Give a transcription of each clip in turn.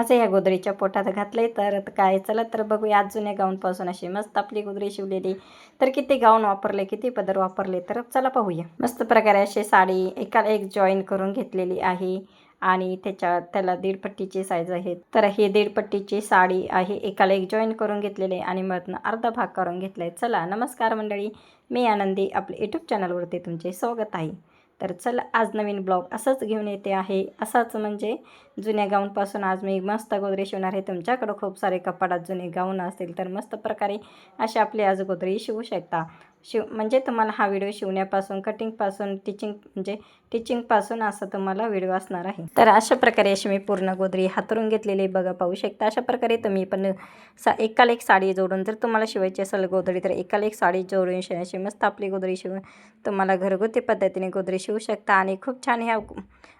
असं ह्या गोदरीच्या पोटात घातलंय. तर काय चला तर बघूया. आज जुन्या गाऊनपासून अशी मस्त आपली गोदरी शिवलेली. तर किती गाऊन वापरले किती पदर वापरले तर चला पाहूया. मस्त प्रकारे अशी साडी एकाला एक जॉईन करून घेतलेली आहे. आणि त्याच्या त्याला दीडपट्टीची साईज आहे. तर ही दीड पट्टीची साडी आहे. एकाला एक जॉईन करून घेतलेली आहे आणि मधनं अर्धा भाग करून घेतला आहे चला नमस्कार मंडळी. मी आनंदी आपल्या यूट्यूब चॅनलवरती तुमचे स्वागत आहे. तर चला आज नवीन ब्लॉग असंच घेऊन येते आहे. असाच म्हणजे जुन्या गाऊनपासून आज मी मस्त गोदरी शिवणार आहे. तुमच्याकडं खूप सारे कपाडात जुने गाऊन असतील तर मस्त प्रकारे असे आपली आज गोदरे शिवू शकता. शिव म्हणजे तुम्हाला हा व्हिडिओ शिवण्यापासून कटिंगपासून टिचिंग म्हणजे टिचिंगपासून असा तुम्हाला व्हिडिओ असणार आहे. तर अशा प्रकारे अशी मी पूर्ण गोदरी हातरून घेतलेली बघा पाहू शकता. अशा प्रकारे तुम्ही पण सा एकाला एक साडी जोडून जर तुम्हाला शिवायची असेल गोदरी तर एकाला एक साडी जोडून शिवायची मस्त आपली गोदरी शिवून तुम्हाला घरगुती पद्धतीने गोदरी शिवू शकता. आणि खूप छान ह्या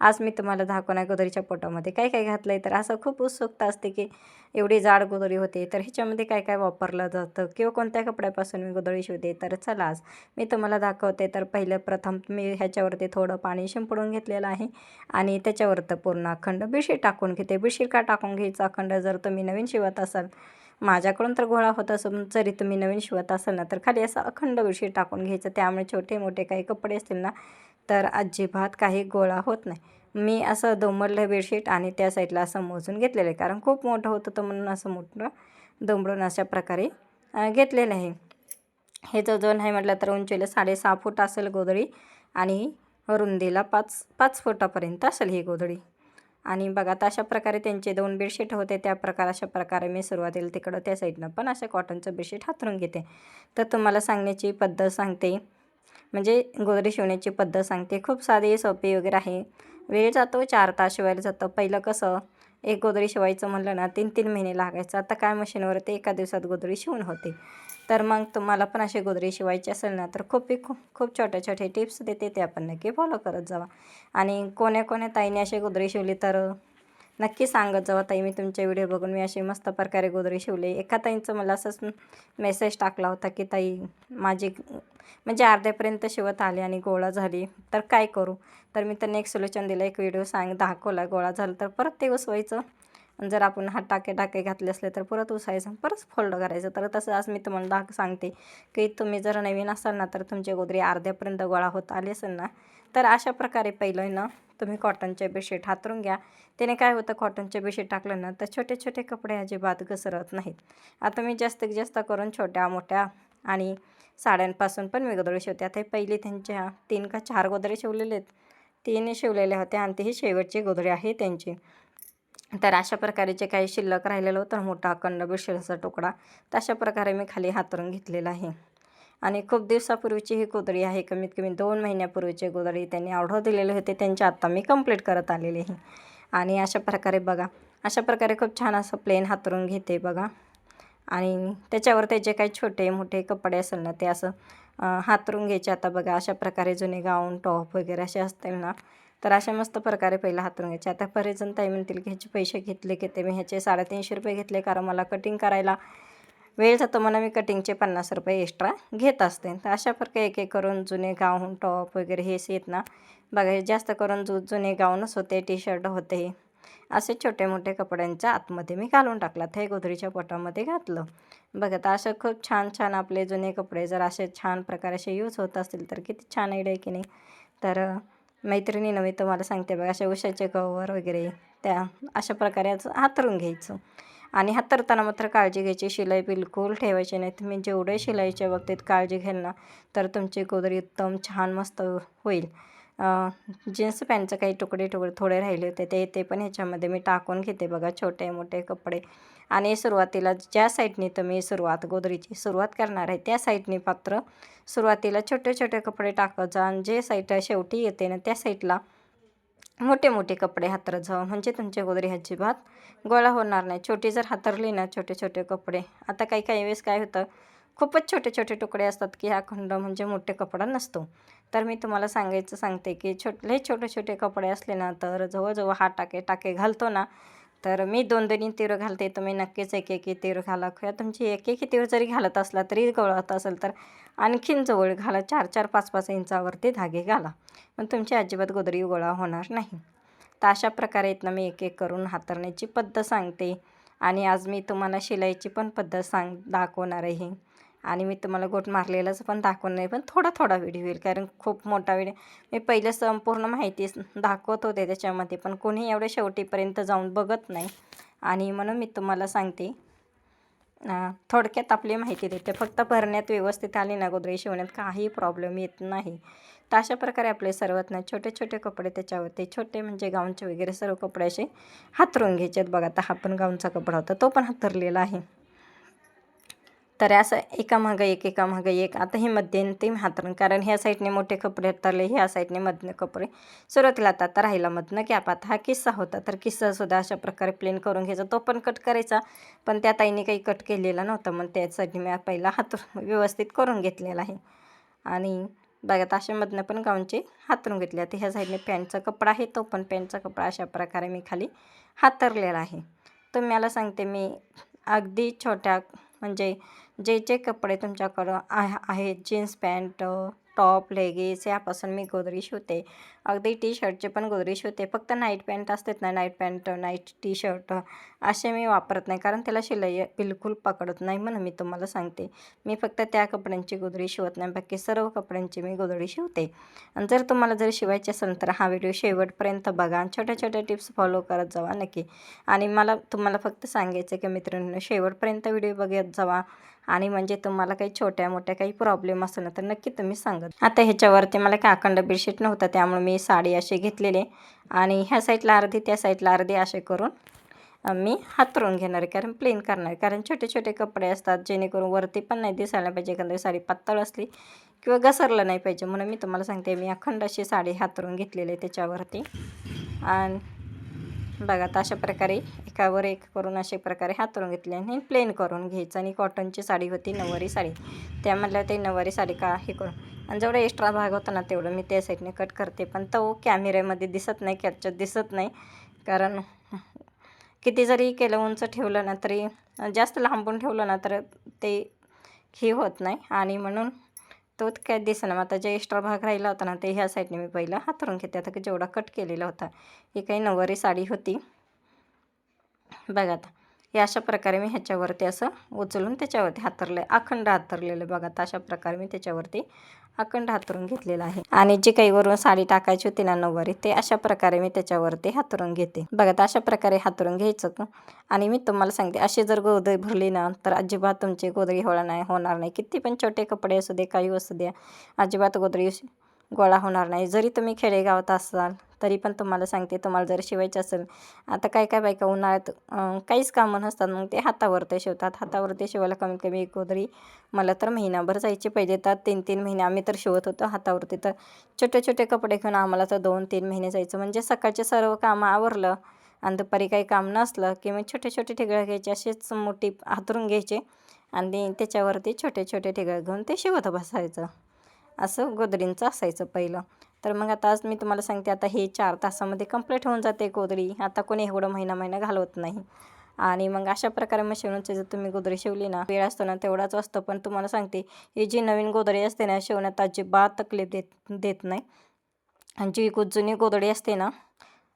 आज मी तुम्हाला दाखवणार गोदरीच्या पोटामध्ये काय काय घातलं आहे तर असं खूप उत्सुकता असते की एवढी जाड गोदळी होते तर ह्याच्यामध्ये काय काय वापरलं जातं? किंवा कोणत्या कपड्यापासून मी गोदळी शिवते तर चलाच मी तुम्हाला दाखवते. तर पहिलं प्रथम मी ह्याच्यावरती थोडं पाणी शिंपडून घेतलेलं आहे आणि त्याच्यावरती पूर्ण अखंड बिशीर टाकून घेते. बिशीर का टाकून घ्यायचं? अखंड जर तुम्ही नवीन शिवत असाल माझ्याकडून तर गोळा होत असून जरी तुम्ही नवीन शिवत असाल ना तर खाली असं अखंड बिशीर टाकून घ्यायचं. त्यामुळे छोटे मोठे काही कपडे असतील ना तर अजिबात काही गोळा होत नाही. मी असं दोंबडलं बेडशीट आणि त्या साईडला असं मोजून घेतलेलं आहे. कारण खूप मोठं होतं तर म्हणून असं मोठं दोंबडून अशा प्रकारे घेतलेलं आहे. हे जो जण आहे म्हटलं तर उंचीला साडेसहा फूट असेल गोधडी आणि रुंदीला पाच पाच फुटापर्यंत असेल ही गोधडी. आणि बघा आता अशा प्रकारे त्यांचे दोन बेडशीट होते. त्या प्रकार अशा प्रकारे मी सुरुवातीला तिकडं त्या साईडनं पण अशा कॉटनचं बेडशीट हातरून घेते. तर तुम्हाला सांगण्याची पद्धत सांगते. म्हणजे गोदरी शिवण्याची पद्धत सांगते. खूप साधी सोपी वगैरे आहे. वेळ जातो चार तास शिवायला जातं. पहिलं कसं एक गोदरी शिवायचं म्हणलं ना तीन तीन महिने लागायचं. आता काय मशीनवर ते एका दिवसात गोदरी शिवून होते. तर मग तुम्हाला पण अशी गोदरी शिवायची असेल ना तर खूप खूप खूप छोटे छोटे टिप्स देते ते आपण नक्की फॉलो करत जावा. आणि कोण्या कोण्या ताईने अशी गोदरी शिवली तर नक्की सांगत जावा ताई मी तुमचे व्हिडिओ बघून मी अशी मस्त प्रकारे गोदरी शिवले. एका ताईंचं मला असंच मेसेज टाकला होता की ताई माझी म्हणजे अर्ध्यापर्यंत शिवत आली आणि गोळा झाली तर काय करू? तर मी त्यांनी एक सोल्युशन दिलं एक व्हिडिओ सांग दाखवला गोळा झाला तर परत ते उसवायचं. जर आपण हा टाके टाके घातले असले तर परत उसायचं परत फोल्ड करायचं. तर तसं आज मी तुम्हाला दाख सांगते की तुम्ही जर नवीन असाल ना तर तुमची गोदरी अर्ध्यापर्यंत गोळा होत आली असेल ना तर अशा प्रकारे पहिलं ना तुम्ही कॉटनचे बेडशीट हातरून घ्या. त्याने काय होतं कॉटनचे बेडशीट टाकलं ना तर छोटे छोटे कपडे अजिबात घसरत नाहीत. आता मी जास्तीत जास्त करून छोट्या मोठ्या आणि साड्यांपासून पण मी गोदडी शिवते. आता पहिली त्यांच्या तीन का चार गोदरे शिवलेले आहेत. तीन शिवलेले होते आणि ती ही शेवटची गोदडी आहे त्यांची. तर अशा प्रकारे जे काही शिल्लक राहिलेलं होतं मोठा अखंड बेडशीटचा तुकडा तर अशा प्रकारे मी खाली हातरून घेतलेला आहे. आणि खूप दिवसापूर्वीची ही गोदडी आहे. कमीत कमी दोन महिन्यापूर्वीची गोदडी त्यांनी ऑर्डर दिलेले होते. त्यांचे आत्ता मी कंप्लीट करत आलेली आहे. आणि अशा प्रकारे बघा. अशा प्रकारे खूप छान असं प्लेन हातरून घेते बघा. आणि त्याच्यावर ते जे काही छोटे मोठे कपडे असेल ना ते असं हातरून घ्यायचे. आता बघा अशा प्रकारे जुने गाऊन टॉप वगैरे असे असतील ना तर अशा मस्त प्रकारे पहिला हातरून घ्यायचे. आता बरेच जण ताई म्हणतील की ह्याचे पैसे घेतले की ते? मी ह्याचे साडेतीनशे रुपये घेतले कारण मला कटिंग करायला वेळ जातो म्हणा मी कटिंगचे पन्नास रुपये एक्स्ट्रा घेत असते. तर अशा प्रकारे एक एक करून जुने गाऊन टॉप वगैरे हेच येत ना बघा हे जास्त करून जु जुने गाऊनच होते टी शर्ट होते. असे छोटे मोठे कपड्यांच्या आतमध्ये मी घालून टाकला हे गोदरीच्या पोटामध्ये घातलं. बघा तर असं खूप छान छान आपले जुने कपडे जर असे छान प्रकारे असे यूज होत असतील तर किती छान आयडिया आहे की नाही? तर मैत्रिणीनं मी तुम्हाला सांगते बघा अशा उशाचे कवर वगैरे त्या अशा प्रकारे हातरून घ्यायचं. आणि हातरताना मात्र काळजी घ्यायची शिलाई बिलकुल ठेवायची नाही. तुम्ही जेवढे शिलाईच्या बाबतीत काळजी घ्याल ना तर तुमची गोदरी एकदम छान मस्त होईल. जीन्स पॅन्टचं काही तुकडे तुकडे थोडे राहिले होते ते ते पण ह्याच्यामध्ये मी टाकून घेते बघा छोटे मोठे कपडे. आणि सुरुवातीला ज्या साईडने तुम्ही सुरुवात गोदरीची सुरुवात करणार आहे त्या साईडने पात्र सुरुवातीला छोटे छोटे कपडे टाकत जा आणि जे साईड शेवटी येते ना त्या साईडला मोठे मोठे कपडे हातरत जावं म्हणजे तुमचे गोदरी अजिबात गोळा होणार नाही. छोटी जर हातरली ना छोटे छोटे कपडे. आता काही काही वेळेस काय होतं खूपच छोटे छोटे तुकडे असतात की हा खंड म्हणजे मोठे कपडा नसतो. तर मी तुम्हाला सांगायचं सांगते की छोटले छोटे छोटे कपडे असले ना तर जवळजवळ हा टाके टाके घालतो ना तर मी दोन दोन्ही तीर घालते. तुम्ही नक्कीच एक एक तीर घाला. किंवा तुमची एक एक तीर जरी घालत असला तरी गळत असेल तर आणखीन जवळ घाला. चार चार पाच पाच इंचावरती धागे घाला. पण तुमची अजिबात गोदरी गोळा होणार नाही. तर अशा प्रकारे इथनं मी एक एक करून हातरण्याची पद्धत सांगते. आणि आज मी तुम्हाला शिलाईची पण पद्धत सांग दाखवणार आहे. आणि मी तुम्हाला गोट मारलेलाच पण दाखवणार नाही पण थोडा थोडा व्हिडिओ होईल कारण खूप मोठा व्हिडिओ मी पहिले संपूर्ण माहिती दाखवत होते त्याच्यामध्ये पण कोणी एवढ्या शेवटीपर्यंत जाऊन बघत नाही. आणि म्हणून मी तुम्हाला सांगते थोडक्यात आपली माहिती देते. फक्त भरण्यात व्यवस्थित आली ना गोदरी शिवण्यात काही प्रॉब्लेम येत नाही. तर अशा प्रकारे आपले सर्वात ना छोटे छोटे कपडे त्याच्यावरती छोटे म्हणजे गाऊनचे वगैरे सर्व कपडे असे हातरून घ्यायचे आहेत बघा आता हा पण गाऊनचा कपडा होता तो पण हातरलेला आहे. तर असं एका मागं एक एका मागं एक. आता हे मध्यंतरी हातरण कारण ह्या साईडने मोठे कपडे हातरले ह्या साईडने मधनं कपडे. सुरुवातीला आता राहिला मधनं गॅप आता हा किस्सा होता. तर किस्सासुद्धा अशा प्रकारे प्लेन करून घ्यायचा. तो पण कट करायचा. पण त्या ताईने काही कट केलेला नव्हता. मग त्यासाठी मी पहिला हातरून व्यवस्थित करून घेतलेला आहे. आणि बघा अशा मधनं पण गाऊनचे हातरून घेतले. आता ह्या साईडने पॅन्टचा कपडा आहे. तो पण पॅन्टचा कपडा अशा प्रकारे मी खाली हातरलेला आहे. तर मला सांगते मी अगदी छोट्या म्हणजे जे जे कपडे तुमच्याकडं आहे आहेत जीन्स पॅन्ट टॉप लेगीज यापासून मी गोदरी शिवते अगदी टी शर्टचे पण गोदरी शिवते फक्त नाईट पॅन्ट असतात ना night pant night T shirt असे मी वापरत नाही. कारण त्याला शिलाई बिलकुल पकडत नाही म्हणून मी तुम्हाला सांगते. मी फक्त त्या कपड्यांची गोदरी शिवत नाही. बाकी सर्व कपड्यांची मी गोदरी शिवते. आणि जर तुम्हाला जर शिवायची असेल तर हा व्हिडिओ शेवटपर्यंत बघा आणि छोट्या छोट्या टिप्स फॉलो करत जावा नक्की. आणि मला तुम्हाला फक्त सांगायचं की मित्रांनो शेवटपर्यंत व्हिडिओ बघत जावा. आणि म्हणजे तुम्हाला काही छोट्या मोठ्या काही प्रॉब्लेम असेल ना तर नक्की तुम्ही सांगत आता ह्याच्यावरती मला काही अखंड बेडशीट नव्हतं त्यामुळे मी साडी असे घेतलेले आणि ह्या साईडला अर्धी त्या साईडला अर्धी असे करून मी हातरून घेणार आहे. कारण प्लेन करणार आहे. कारण छोटे छोटे कपडे असतात जेणेकरून वरती पण नाही दिसायला पाहिजे. एखादी साडी पातळ असली किंवा घसरलं नाही पाहिजे. म्हणून मी तुम्हाला सांगते मी अखंड अशी साडी हातरून घेतलेली आहे त्याच्यावरती. आणि बघा आता अशा प्रकारे एकावर एक करून अशा प्रकारे हातरून घेतले आणि प्लेन करून घ्यायचं. आणि कॉटनची साडी होती नऊवारी साडी. त्या त्यामधल्या ते नऊवारी साडी का हे करून आणि जेवढा एक्स्ट्रा भाग होता ना तेवढं मी त्या साईडने कट करते. पण तो कॅमेऱ्यामध्ये दिसत नाही कॅप्चर दिसत नाही. कारण किती जरी केलं उंच ठेवलं ना तरी जास्त लांबून ठेवलं ना तर ते हे होत नाही. आणि म्हणून तो काय दिसेना. मग आता जे एक्स्ट्रा भाग राहिला होता ना ते ह्या साईडने मी पहिला हातरून घेते आता की जेवढा कट केलेला होता ही काही नऊवारी साडी होती. बघा आता हे अशा प्रकारे मी ह्याच्यावरती असं उचलून त्याच्यावरती हातरलं आहे अखंड हातरलेलं बघा आता अशा प्रकारे मी त्याच्यावरती अखंड हातरून घेतलेला आहे. आणि जे काही वरून साडी टाकायची होती ना नऊवारी ते अशा प्रकारे मी त्याच्यावरती हातरून घेते. बघा अशा प्रकारे हातरून घ्यायचं आणि मी तुम्हाला सांगते अशी जर गोदरी भरली ना तर अजिबात तुमची गोदरी होणार नाही होणार नाही. किती पण छोटे कपडे असू दे काही असू द्या अजिबात गोदरी गोळा होणार नाही. जरी तुम्ही खेडेगावात असाल तरी पण तुम्हाला सांगते तुम्हाला जर शिवायचं असेल आता काय काय बायका उन्हाळ्यात काहीच कामं नसतात. मग ते हातावरती शिवतात. हातावरती शिवायला कमीत कमी एकोदरी मला तर महिनाभर जायचे पाहिजे तर तीन तीन महिने आम्ही तर शिवत होतो हातावरती. तर छोटे छोटे कपडे घेऊन आम्हाला तर दोन तीन महिने जायचं. म्हणजे सकाळचे सर्व कामं आवरलं आणि दुपारी काही काम नसलं की मग छोटे छोटे ठिगळं घ्यायचे असेच मोठी हातरून घ्यायचे आणि त्याच्यावरती छोटे छोटे ठिगळं घेऊन ते शिवत बसायचं. असं गोदरींचं असायचं पहिलं. तर मग आता आज मी तुम्हाला सांगते आता हे चार तासामध्ये कंप्लीट होऊन जाते गोदरी आता कोणी एवढं महिना महिना घालवत नाही. आणि मग अशा प्रकारे मशीनची जर तुम्ही गोदरी शिवली ना वेळ असतो ना तेवढाच असतो. पण तुम्हाला सांगते ही जी नवीन गोदरी असते ना शिवण्यात अजिबात तकलीफ देत देत नाही. आणि जी जुनी गोदडी असते ना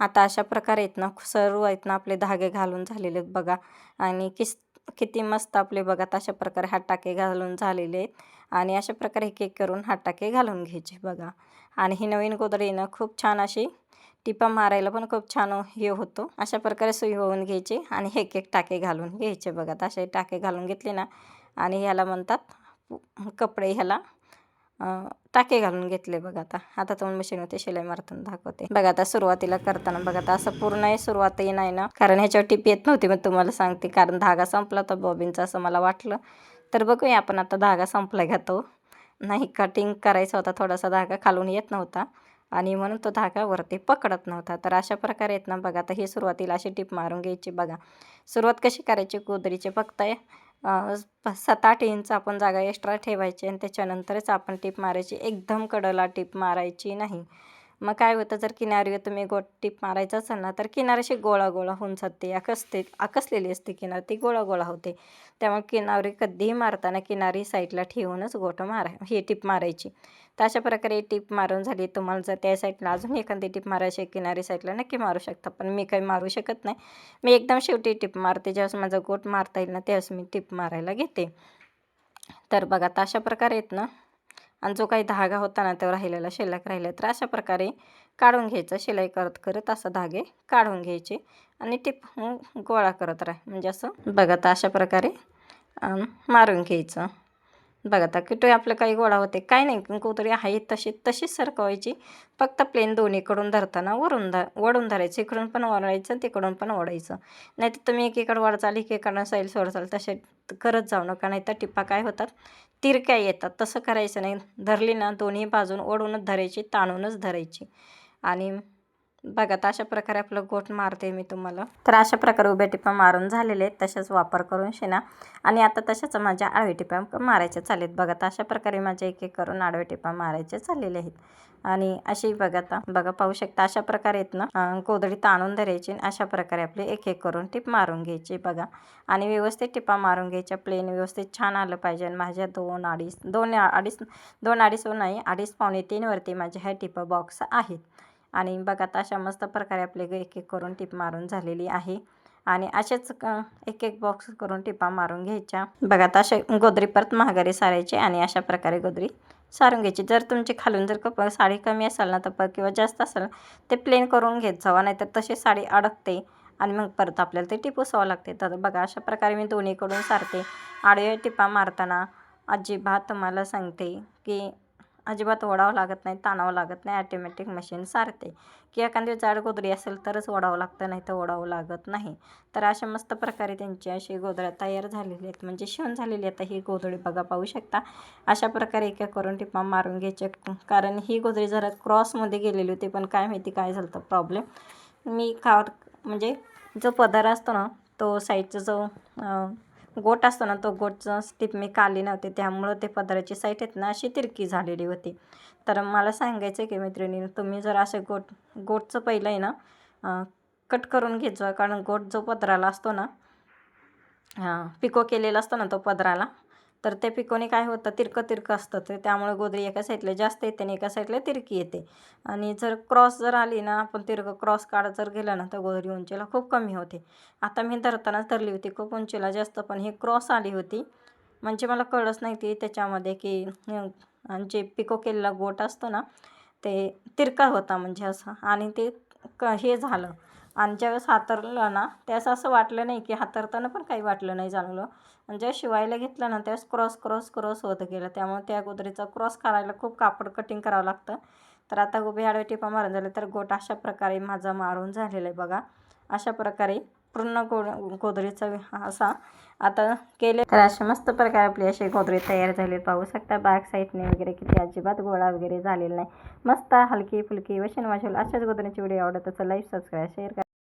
आता अशा प्रकारे आहेत ना सर्व आहेत ना आपले धागे घालून झालेले आहेत बघा. आणि किस किती मस्त आपले बघा अशा प्रकारे हा टाके घालून झालेले आहेत. आणि अशा प्रकारे एक एक करून हात टाके घालून घ्यायचे बघा. आणि ही नवीन गोदडी खूप छान अशी टिपा मारायला पण खूप छान हे होतो. अशा प्रकारे सुई होऊन घ्यायची आणि एक एक टाके घालून घ्यायचे बघा. असे टाके घालून घेतले ना आणि ह्याला म्हणतात कपडे ह्याला टाके घालून घेतले बघा आता. आता तुम्हाला मशीनवरती शिलाई मारताना दाखवते. बघा आता सुरुवातीला करताना बघा आता असं पूर्ण सुरुवातही नाही ना. कारण ह्याच्यावर टिप येत नव्हती मग तुम्हाला सांगते. कारण धागा संपला तर बॉबिनचा असं मला वाटलं. तर बघूया आपण आता धागा संपला घेतो नाही कटिंग करायचा होता थोडासा धागा खालून येत नव्हता. आणि म्हणून तो धागा वरती पकडत नव्हता. तर अशा प्रकारे येत ना बघा आता ही सुरुवातीला अशी टिप मारून घ्यायची बघा. सुरुवात कशी करायची? गोदरीचे फक्त सात आठ इंच आपण जागा एक्स्ट्रा ठेवायची आणि त्याच्यानंतरच आपण टिप मारायची. एकदम कडला टिप मारायची नाही. मग काय होतं जर किनारीवर तुम्ही गोट टीप मारायचं असेल ना तर किनार अशी गोळा गोळा होऊन जाते. आकसते आकसलेली असते किनार ती गोळा गोळा होते. त्यामुळे किनारी कधीही मारताना किनारी साईडला ठेवूनच गोटं मारा ही टीप मारायची. तर अशा प्रकारे टीप मारून झाली. तुम्हाला जर त्या साईडला अजून एखादी टीप मारायची किनारी साईडला नक्की मारू शकता. पण मी काही मारू शकत नाही. मी एकदम शेवटी टीप मारते. ज्यावेळेस माझा गोट मारता येईल ना त्यावेळेस मी टीप मारायला घेते. तर बघा तर अशा प्रकारे आहेत ना आणि जो काही धागा होता ना तो राहिलेला शिल्लक राहिला तर अशा प्रकारे काढून घ्यायचं. शिलाई करत करत असं धागे काढून घ्यायचे आणि टिप गोळा करत राह. म्हणजे असं बघा तर अशा प्रकारे मारून घ्यायचं. बघा आता किटो आपलं काही गोळा होते काय नाही. कुंकुतरी आहे तशी तशीच सरकवायची. फक्त प्लेन दोन्हीकडून धरताना वरून ध वडून धरायचं. इकडून पण ओढायचं तिकडून पण ओढायचं नाही तर तुम्ही एकीकडे वडचाल एकीकडनं सैल सोडचाल तसे करत जाऊ नका. नाही तर टिप्पा काय होतात? तिरक्या येतात? तसं करायचं नाही. धरली ना दोन्ही बाजून ओढूनच धरायची ताणूनच धरायची. आणि बघा तर अशा प्रकारे आपलं गोठ मारते मी तुम्हाला. तर अशा प्रकारे उभ्या टिपा मारून झालेले आहेत. तशाच वापर करून शेणा आणि आता तशाच माझ्या आडव्या टिपा मारायच्या चालेत बघा तर अशा प्रकारे माझ्या एक एक करून आडव्या टिपा मारायचे चाललेले आहेत. आणि अशी बघा आता बघा पाहू शकता अशा प्रकारे आहेत ना अं, ताणून धरायची आणि अशा प्रकारे आपली एक एक करून टिप मारून घ्यायची बघा. आणि व्यवस्थित टिपा मारून घ्यायच्या. प्लेन व्यवस्थित छान आलं पाहिजे. आणि माझ्या दोन अडीच दोन अडीच दोन अडीच नाही अडीच पावणे तीनवरती माझ्या ह्या टिपा बॉक्स आहेत. आणि बघा आता अशा मस्त प्रकारे आपले एक एक करून टिप मारून झालेली आहे. आणि असेच क- एक एक बॉक्स करून टिपा मारून घ्यायच्या. बघा आता असे गोदरी परत महागारी सारायची आणि अशा प्रकारे गोदरी सारून घ्यायची. जर तुमची खालून जर कप साडी कमी असेल ना तर पर किंवा जास्त असेल ते प्लेन करून घेत जावा नाहीतर तशी साडी अडकते आणि मग परत आपल्याला ते टिपूसावं लागते. तर बघा अशा प्रकारे मी दोन्हीकडून सारते. आडव्या टिपा मारताना अजिबात तुम्हाला सांगते की अजिबात ओढावं लागत नाही ताणावं लागत नाही ॲटोमॅटिक मशीन सारते. की एखादी जाड गोदरी असेल तरच ओढावं लागतं नाही तर ओढावं लागत नाही. तर अशा मस्त प्रकारे त्यांची अशी गोदड्या तयार झालेली आहेत. म्हणजे शिवून झालेली आता ही गोदडी बघा पाहू शकता. अशा प्रकारे एक करून टिपा मारून घ्यायचे कारण ही गोदरी जरा क्रॉसमध्ये गेलेली होती पण काय माहिती काय झालं तर प्रॉब्लेम मी खावर म्हणजे जो पदार असतो ना तो साईडचा जो गोट असतो ना तो गोटचं स्टिप मी काढली नव्हती त्यामुळं ते पदराची साईट आहेत ना अशी तिरकी झालेली होती. तर मला सांगायचं आहे की मैत्रिणीनं तुम्ही जर असे गोट गोटचं पहिलं आहे ना कट करून घ्यायचं कारण गोट जो पदराला असतो ना पिको केलेला असतो ना तो पदराला तर ते पिकोने काय होतं तिरकं तिरकं असतं. ते त्यामुळे गोदरी एका साईडला जास्त येते आणि एका साईडला तिरकी येते. आणि जर क्रॉस जर आली ना आपण तिरकं क्रॉस काढत जर गेलं ना तर गोदरी उंचीला खूप कमी होते. आता मी धरतानाच धरली होती खूप उंचीला जास्त पण ही क्रॉस आली होती. म्हणजे मला कळच नाही ती त्याच्यामध्ये की जे पिको केलेला गोट असतो ना ते तिरका होता म्हणजे असं. आणि ते क हे झालं. आणि ज्यावेळेस हातरलं ना त्यावेळेस असं वाटलं नाही की हातरताना पण काही वाटलं नाही चांगलं आणि ज्या शिवायला घेतलं ना त्यावेळेस क्रॉस क्रॉस क्रॉस होत गेलं. त्यामुळे त्या गोदरीचा क्रॉस करायला खूप कापड कटिंग करावं लागतं. तर आता उभे आडवे टिपा मारून झाले तर गोट अशा प्रकारे माझा मारून झालेला आहे बघा. अशा प्रकारे पूर्ण गो गोदरीचा असा आता केले. तर अशा मस्त प्रकारे आपली अशी गोदरी तयार झाली. पाहू शकता बॅक साईडने वगैरे किती अजिबात गोळा वगैरे झालेला नाही. मस्त हलकी फुलकी वशन वाशल अशाच गोदरीची व्हिडिओ आवडत असेल लाईक सबस्क्राईब शेअर करा.